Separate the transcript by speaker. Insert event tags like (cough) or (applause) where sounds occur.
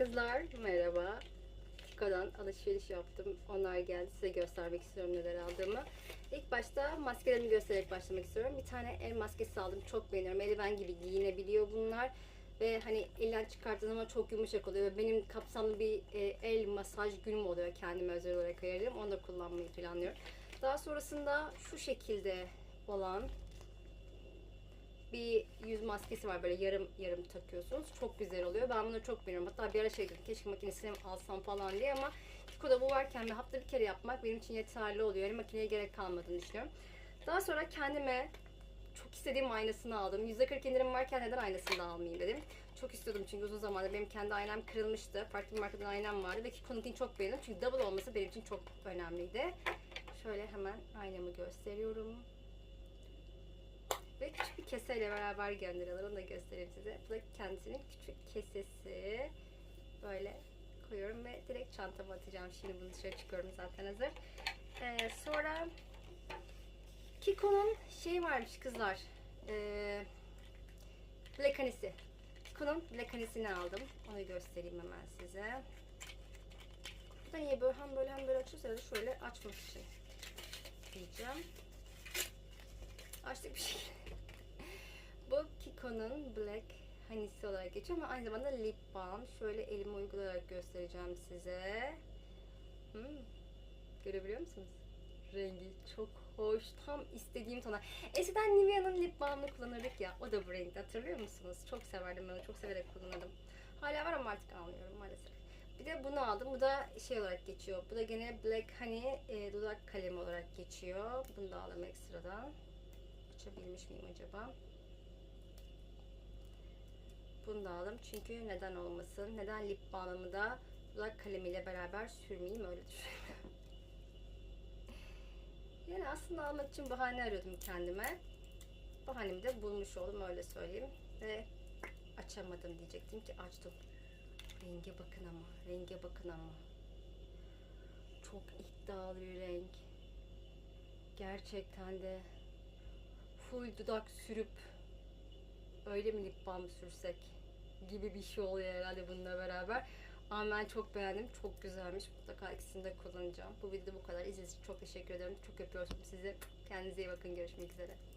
Speaker 1: Kızlar merhaba. Kiko'dan alışveriş yaptım. Onlar geldi. Size göstermek istiyorum neler aldığımı. İlk başta maskelerimi göstererek başlamak istiyorum. Bir tane el maskesi aldım. Çok beğeniyorum. Eldiven gibi giyinebiliyor bunlar. Ve hani elden çıkarttığın zaman çok yumuşak oluyor. Ve benim kapsamlı bir e, el masaj günüm oluyor. Kendime özel olarak ayırdım. Onu da kullanmayı planlıyorum. Daha sonrasında şu şekilde olan bir yüz maskesi var böyle yarım yarım takıyorsunuz. Çok güzel oluyor. Ben bunu çok beğeniyorum. Hatta bir ara şey dedim keşke makinesini alsam falan diye ama Kiko'da bu varken ve hafta bir kere yapmak benim için yeterli oluyor. Yani makineye gerek kalmadığını düşünüyorum. Daha sonra kendime çok istediğim aynasını aldım. %40 indirim varken neden aynasını da almayayım dedim. Çok istiyordum çünkü uzun zamandır benim kendi aynam kırılmıştı. Farklı bir markadan aynam vardı ve Kiko'nunkini çok beğendim. Çünkü double olması benim için çok önemliydi. Şöyle hemen aynamı gösteriyorum. Keseyle beraber gönderiyorlar. Onu da göstereyim size. Bu da kendisinin küçük kesesi. Böyle koyuyorum ve direkt çantama atacağım. Şimdi bunu dışarı çıkıyorum zaten hazır. Ee, sonra Kiko'nun şey varmış kızlar. Ee, Black Honey'si. Kiko'nun Black Honey'sini aldım. Onu göstereyim hemen size. Bu da niye böyle hem böyle hem böyle açıyorsa da şöyle açmak için diyeceğim. Açtık bir şey. Kiko'nun Black Honey'si olarak geçiyor ama aynı zamanda lip balm. Şöyle elime uygulayarak göstereceğim size. Hmm. Görebiliyor musunuz? Rengi çok hoş. Tam istediğim tona. Eskiden Nivea'nın lip balmını kullanırdık ya. O da bu renkte. Hatırlıyor musunuz? Çok severdim ben onu. Çok severek kullanırdım. Hala var ama artık almıyorum maalesef. Bir de bunu aldım. Bu da şey olarak geçiyor. Bu da gene Black Honey e, dudak kalemi olarak geçiyor. Bunu da aldım ekstradan. Açabilmiş miyim acaba? Bunu da aldım. Çünkü neden olmasın? Neden lip balmımı da dudak kalemiyle beraber sürmeyeyim öyle düşünüyorum. (laughs) yani aslında almak için bahane arıyordum kendime. Bahanemi de bulmuş oldum öyle söyleyeyim. Ve açamadım diyecektim ki açtım. Renge bakın ama. Renge bakın ama. Çok iddialı bir renk. Gerçekten de full dudak sürüp öyle mi lip balm sürsek gibi bir şey oluyor herhalde bununla beraber. Ama ben çok beğendim. Çok güzelmiş. Mutlaka ikisini de kullanacağım. Bu videoda bu kadar. İzlediğiniz için çok teşekkür ederim. Çok öpüyorum sizi. Kendinize iyi bakın. Görüşmek üzere.